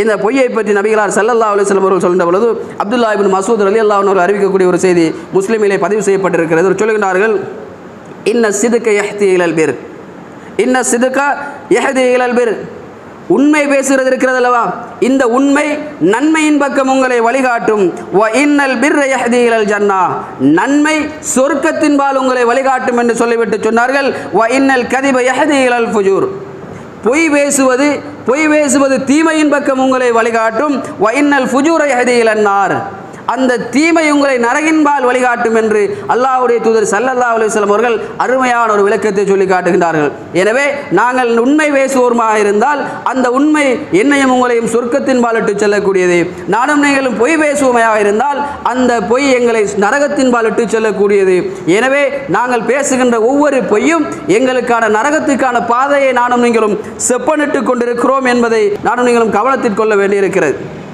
இந்த பொய்யை பற்றி நபிகளார் சல்லல்லா அலுவலம் அவர்கள் சொல்கின்ற பொழுது அப்துல்லா இபின் மசூத் அலி அல்லா அவர்கள் அறிவிக்கக்கூடிய ஒரு செய்தி முஸ்லீமிலே பதிவு செய்யப்பட்டிருக்கிறது. சொல்கின்றார்கள் சொல்லுகிறார்கள் இன்ன சிதுக்க எஹ்தி இழல் பேர். இன்ன சிதுக்க எஹதி இழல் பேர். உண்மை பேசுகிறது இருக்கிறது அல்லவா? இந்த உண்மை நன்மையின் பக்கம் உங்களை வழிகாட்டும். வ இன்னல் பிர் ஜன்னா. நன்மை சொர்க்கத்தின்பால் உங்களை வழிகாட்டும் என்று சொல்லிவிட்டு சொன்னார்கள். வ இன்னல் கதிப யஹதி இழல் ஃபுஜூர். பொய் பேசுவது பொய் பேசுவது தீமையின் பக்கம் உங்களை வழிகாட்டும். வைன்னல் ஃபுஜூரை ஃபுஜூர அந்த தீமை உங்களை நரகின்பால் வழிகாட்டும் என்று அல்லாஹுடைய தூதர் சல்லல்லா அலுவலம் அவர்கள் அருமையான ஒரு விளக்கத்தை சொல்லி காட்டுகின்றார்கள். எனவே நாங்கள் உண்மை பேசுவோருமாக இருந்தால் அந்த உண்மை என்னையும் உங்களையும் சொர்க்கத்தின் பாலிட்டு செல்லக்கூடியது. நானும் நீங்களும் பொய் பேசுவோமையாக இருந்தால் அந்த பொய் எங்களை நரகத்தின் பாலிட்டு செல்லக்கூடியது. எனவே நாங்கள் பேசுகின்ற ஒவ்வொரு பொய்யும் எங்களுக்கான நரகத்துக்கான பாதையை நானும் நீங்களும் செப்பனிட்டு கொண்டிருக்கிறோம் என்பதை நானும் நீங்களும் கவனத்தில் கொள்ள வேண்டியிருக்கிறது.